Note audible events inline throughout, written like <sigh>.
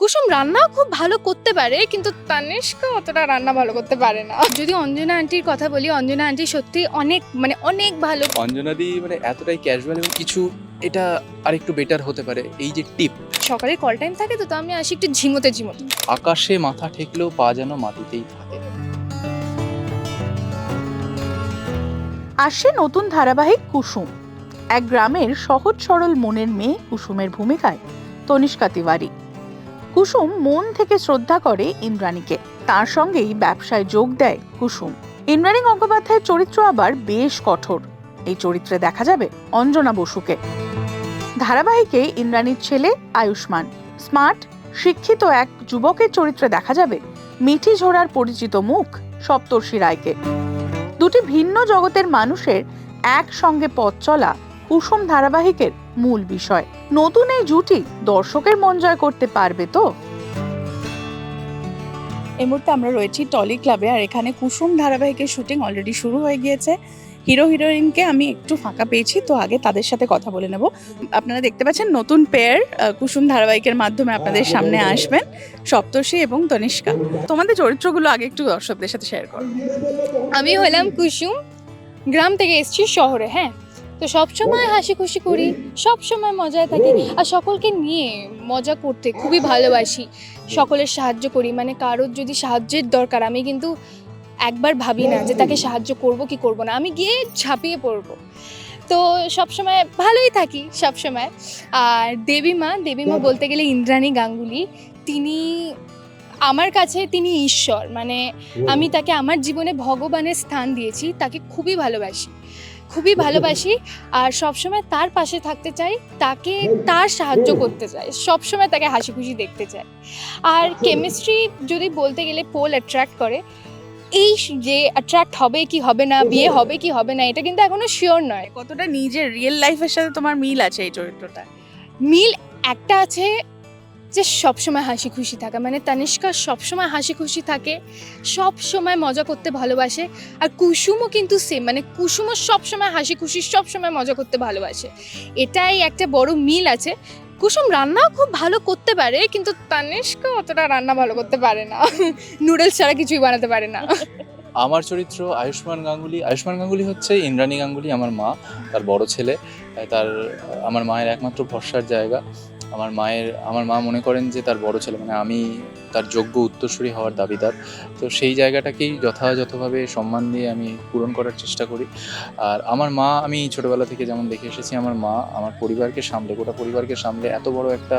কুসুম রান্নাও খুব ভালো করতে পারে কিন্তু তানিষ্কা অতটা রান্না ভালো করতে পারে না। যদি অঞ্জনা আন্টির কথা বলি অঞ্জনা আন্টি সত্যি অনেক মানে অনেক ভালো। অঞ্জনাদি মানে এতটাই ক্যাজুয়াল এবং কিছু এটা আরেকটু বেটার হতে পারে এই যে টিপ সকালে কল টাইম থাকে তো তো আমি আসি একটু ঝিমোতে ঝিমোতে। আকাশে মাথা ঠেকলেও পা যেন মাটিতেই থাকে। আসছে নতুন ধারাবাহিক কুসুম। এক গ্রামের সহজ সরল মনের মেয়ে কুসুমের ভূমিকায় তনিষ্কা তিওয়ারি। কুসুম মন থেকে শ্রদ্ধা করে ইন্দ্রাণীকে। তার সঙ্গেই ব্যবসায় যোগ দেয় কুসুম। ইন্দ্রাণী গঙ্গোপাধ্যায়ের চরিত্র আবার বেশ কঠোর। এই চরিত্রে দেখা যাবে অঞ্জনা বসুকে। ধারাবাহিকে ইন্দ্রাণীর ছেলে আয়ুষ্মান। স্মার্ট, শিক্ষিত এক যুবকের চরিত্রে দেখা যাবে মিঠি ঝোড়ার পরিচিত মুখ সপ্তর্ষি রায়কে। দুটি ভিন্ন জগতের মানুষের একসঙ্গে পথ চলা কুসুম ধারাবাহিকের মূল বিষয়। নতুন এই জুটি দর্শকের মন জয় করতে পারবে তো? এই মুহূর্তে আমরা রয়েছি টলি ক্লাবে আর এখানে কুসুম ধারাবাহিকের শুটিং অলরেডি শুরু হয়ে গিয়েছে। হিরো হিরোইনকে আমি একটু ফাঁকা পেয়েছি তো আগে তাদের সাথে কথা বলে নেব। আপনারা দেখতে পাচ্ছেন নতুন পেয়ার কুসুম ধারাবাহিকের মাধ্যমে আপনাদের সামনে আসবেন সপ্তর্ষি এবং তনিষ্কা। তোমাদের চরিত্রগুলো আগে একটু দর্শকদের সাথে শেয়ার করো। আমি হলাম কুসুম গ্রাম থেকে এসেছি শহরে হ্যাঁ? তো সবসময় হাসি খুশি করি সব সময় মজায় থাকি আর সকলকে নিয়ে মজা করতে খুবই ভালোবাসি। সকলের সাহায্য করি মানে কারোর যদি সাহায্যের দরকার, আমি কিন্তু একবার ভাবি না যে তাকে সাহায্য করব কি করব না, আমি গিয়ে ঝাঁপিয়ে পড়ব। তো সবসময় ভালোই থাকি, সবসময়। আর দেবীমা দেবীমা বলতে গেলে ইন্দ্রাণী গাঙ্গুলি, তিনি আমার কাছে তিনি ঈশ্বর মানে আমি তাকে আমার জীবনে ভগবানের স্থান দিয়েছি, তাকে খুবই ভালোবাসি। খুবই ভালোবাসি আর সবসময় তার পাশে থাকতে চাই তাকে তার সাহায্য করতে চাই সবসময় তাকে হাসি খুশি দেখতে চাই। আর কেমিস্ট্রি যদি বলতে গেলে পোল অ্যাট্রাক্ট করে এই যে অ্যাট্রাক্ট হবে কি হবে না বিয়ে হবে কি হবে না এটা কিন্তু এখনও শিওর নয়। কতটা নিজের রিয়েল লাইফের সাথে তোমার মিল আছে এই চরিত্রটা? মিল একটা আছে যে সবসময় হাসি খুশি থাকা। মানে তানিষ্কা সবসময় হাসি খুশি থাকে সব সময় মজা করতে ভালোবাসে, আর কুসুমও কিন্তু সেম মানে কুসুমও সবসময় হাসি খুশি, সবসময় মজা করতে ভালোবাসে। এটাই একটা বড় মিল আছে। কুসুম রান্নাও খুব ভালো করতে পারে, কিন্তু তানিষ্কা অতটা রান্না ভালো করতে পারে না। <laughs> নুডলস ছাড়া কিছুই বানাতে পারে না। <laughs> আমার চরিত্র আয়ুষ্মান গাঙ্গুলি। আয়ুষ্মান গাঙ্গুলি হচ্ছে ইন্দ্রাণী গাঙ্গুলি, আমার মা, তার বড় ছেলে। তার, আমার মায়ের একমাত্র ভরসার জায়গা। আমার মায়ের, আমার মা মনে করেন যে তার বড় ছেলে মানে আমি তার যোগ্য উত্তরসূরি হওয়ার দাবিদার। তো সেই জায়গাটাকেই যথাযথভাবে সম্মান দিয়ে আমি পূরণ করার চেষ্টা করি। আর আমার মা, আমি ছোটবেলা থেকে যেমন দেখে এসেছি, আমার মা আমার পরিবারকে সামলে, গোটা পরিবারকে সামলে এত বড় একটা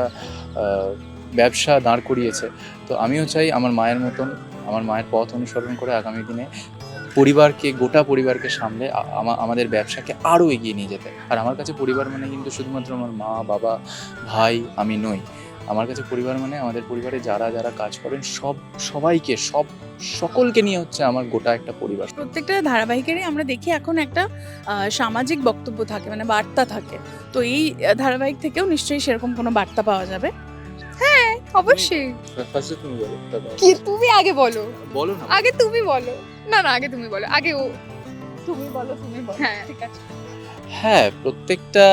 ব্যবসা দাঁড় করিয়েছে। তো আমিও চাই আমার মায়ের মতন, আমার মায়ের পথ অনুসরণ করে আগামী দিনে পরিবারকে, গোটা পরিবারকে সামলে আমাদের ব্যবসাকে আরও এগিয়ে নিয়ে যেতে আর আমার কাছে পরিবার মানে কিন্তু শুধুমাত্র আমার মা, বাবা, ভাই, আমি নই। আমার কাছে পরিবার মানে আমাদের পরিবারে যারা যারা কাজ করেন, সব, সবাইকে, সব সকলকে নিয়ে হচ্ছে আমার গোটা একটা পরিবার। প্রত্যেকটা ধারাবাহিকেরই আমরা দেখি এখন একটা সামাজিক বক্তব্য থাকে মানে বার্তা থাকে। তো এই ধারাবাহিক থেকেও নিশ্চয়ই সেরকম কোনো বার্তা পাওয়া যাবে। অবশ্যই। ফার্স্টে তুমি বলো কি তুমি আগে বলো। বলো না। আগে তুমি বলো। না না আগে তুমি বলো আগে ও। তুমি বলো তুমি বলো হ্যাঁ। ঠিক আছে। হ্যাঁ প্রত্যেকটা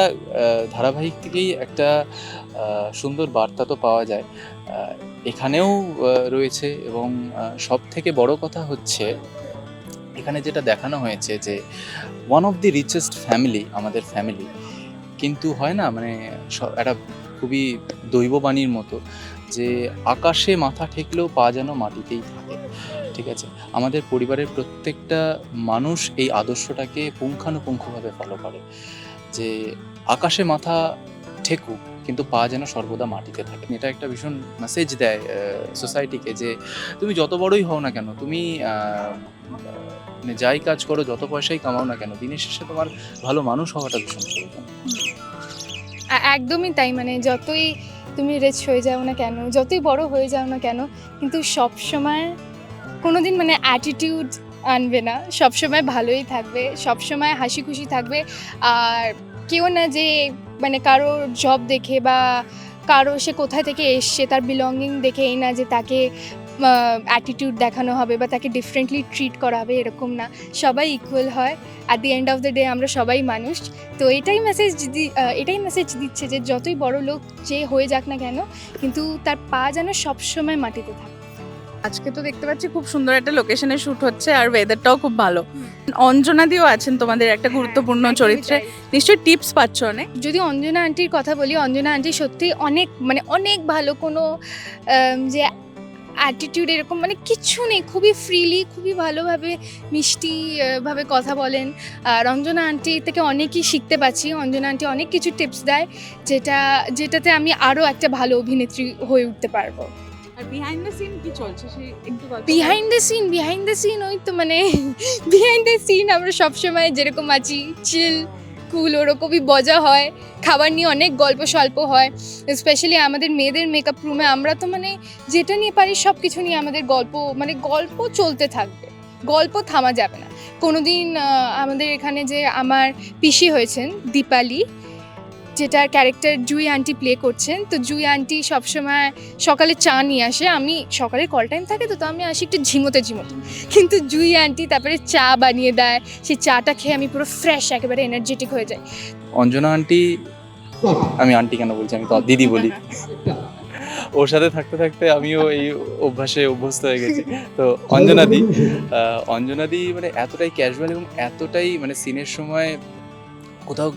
ধারাবাহিক থেকেই একটা সুন্দর বার্তা তো পাওয়া যায়। এখানেও রয়েছে এবং সব থেকে বড় কথা হচ্ছে এখানে যেটা দেখানো হয়েছে যে one of the richest family আমাদের ফ্যামিলি কিন্তু হয় না মানে একটা খুবই দৈববাণীর মতো। যে আকাশে মাথা ঠেকলেও পা যেন মাটিতেই থাকে, ঠিক আছে? আমাদের পরিবারের প্রত্যেকটা মানুষ এই আদর্শটাকে পুঙ্খানুপুঙ্খভাবে ফলো করে, যে আকাশে মাথা ঠেকুক, কিন্তু পা যেন সর্বদা মাটিতে থাকে। এটা একটা ভীষণ মেসেজ দেয় সোসাইটিকে যে তুমি যত বড়ই হও না কেন, তুমি মানে যাই কাজ করো, যত পয়সাই কামাও না কেন, দিনের শেষে তোমার ভালো মানুষ হওয়াটা ভীষণ একদমই তাই মানে যতই তুমি রেচ হয়ে যাও না কেন? যতই বড় হয়ে যাও না কেন, কিন্তু সবসময় কোনো দিন মানে অ্যাটিটিউড আনবে না। সব সময় ভালোই থাকবে, সবসময় হাসি খুশি থাকবে। আর কেউ না যে মানে কারও জব দেখে বা কারও সে কোথা থেকে এসছে, তার বিলঙ্গিং দেখে এই না যে তাকে অ্যাটিটিউড দেখানো হবে বা তাকে ডিফারেন্টলি ট্রিট করা হবে এরকম না। সবাই ইকুয়াল হয়। At the end of the day আমরা সবাই মানুষ। তো এটাই মেসেজ এটাই মেসেজ দিচ্ছে যে যতই বড় লোক যে হয়ে যাক না কেন কিন্তু তার পা যেন সবসময় মাটিতে থাকে। আজকে তো দেখতে পাচ্ছি খুব সুন্দর একটা লোকেশনে শুট হচ্ছে আর ওয়েদারটাও খুব ভালো। অঞ্জনা দিও আছেন তোমাদের একটা গুরুত্বপূর্ণ হ্যাঁ, চরিত্রে। নিশ্চয়ই টিপস পাচ্ছ অনেক। যদি অঞ্জনা আন্টির কথা বলি অঞ্জনা আন্টি সত্যি অনেক মানে অনেক ভালো। কোনো যে অ্যাটিটিউড এরকম মানে কিচ্ছু নেই খুবই ফ্রিলি খুবই ভালোভাবে মিষ্টি আহ, ভাবে কথা বলেন। আর অঞ্জনা আন্টি থেকে অনেকই শিখতে পাচ্ছি অঞ্জনা আন্টি অনেক কিছু টিপস দেয় যেটা যেটাতে আমি আরও একটা ভালো অভিনেত্রী হয়ে উঠতে পারব। আর বিহাইন্ড দ্য সিন কি চলছে? সেই একটু behind the scene behind the scene ওই তো মানে বিহাইন্ড দ্য সিন আমরা সবসময় যেরকম আছি চিল কুল ওরকমই বজা হয়। খাবার নিয়ে অনেক গল্প স্বল্প হয়। স্পেশালি আমাদের মেয়েদের মেকআপ রুমে আমরা তো মানে যেটা নিয়ে পারি সব কিছু নিয়ে আমাদের গল্প মানে গল্প চলতে থাকবে। গল্প থামা যাবে না। কোনোদিন আমাদের এখানে যে আমার পিসি হয়েছেন, দীপালি যেটার ক্যারেক্টার জুই আন্টি প্লে করছেন, তো জুই আন্টি সবসময় সকালে চা নিয়ে আসে। আমি সকালে কল টাইম থাকে তো তো আমি আসি একটু ঝিমোতে ঝিমোতে। কিন্তু জুই আন্টি তারপরে চা বানিয়ে দেয়, সেই চাটা খেয়ে আমি পুরো ফ্রেশ একেবারে এনার্জেটিক হয়ে যাই। অঞ্জনা আন্টি আমি আন্টি কেন বলছি? আমি তো দিদি বলি। ওর সাথে থাকতে থাকতে আমিও এই অভ্যাসে অভ্যস্ত হয়ে গেছি। তো অঞ্জনাদি অঞ্জনাদি মানে এতটাই ক্যাজুয়াল এবং এতটাই মানে সিনের সময় কোথাও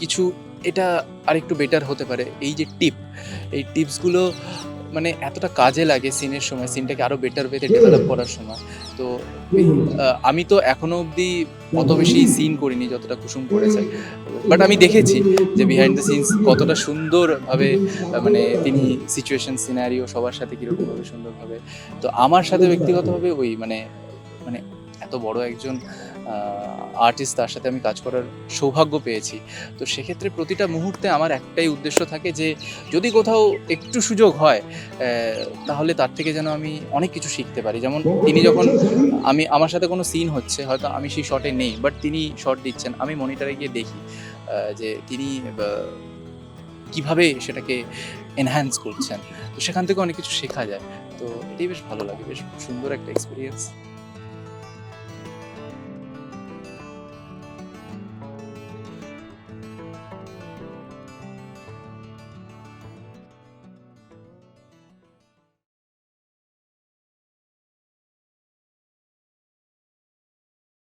কিছু এটা আরেকটু বেটার হতে পারে। এই যে টিপ এই টিপসগুলো মানে এতটা কাজে লাগে সিনের সময় সিনটাকে আরও বেটার ওয়েতে ডেভেলপ করার সময়। তো আমি তো এখনও অবধি অত বেশি সিন করিনি যতটা কুসুম করেছে। বাট আমি দেখেছি যে বিহাইন্ড দ্য সিনস কতটা সুন্দরভাবে মানে তিনি সিচুয়েশন সিনারিও সবার সাথে কীরকমভাবে সুন্দরভাবে। তো আমার সাথে ব্যক্তিগতভাবে ওই মানে মানে এত বড় একজন আর্টিস্ট তার সাথে আমি কাজ করার সৌভাগ্য পেয়েছি। তো সেক্ষেত্রে প্রতিটা মুহূর্তে আমার একটাই উদ্দেশ্য থাকে যে, যদি কোথাও একটু সুযোগ হয় তাহলে তার থেকে যেন আমি অনেক কিছু শিখতে পারি। যেমন তিনি যখন আমি, আমার সাথে কোনো সিন হচ্ছে, হয়তো আমি সেই শটে নেই বাট তিনি শট দিচ্ছেন, আমি মনিটরে গিয়ে দেখি যে তিনি কীভাবে সেটাকে এনহ্যান্স করছেন। তো সেখান থেকে অনেক কিছু শেখা যায়। তো এটাই বেশ ভালো লাগে, বেশ সুন্দর একটা এক্সপিরিয়েন্স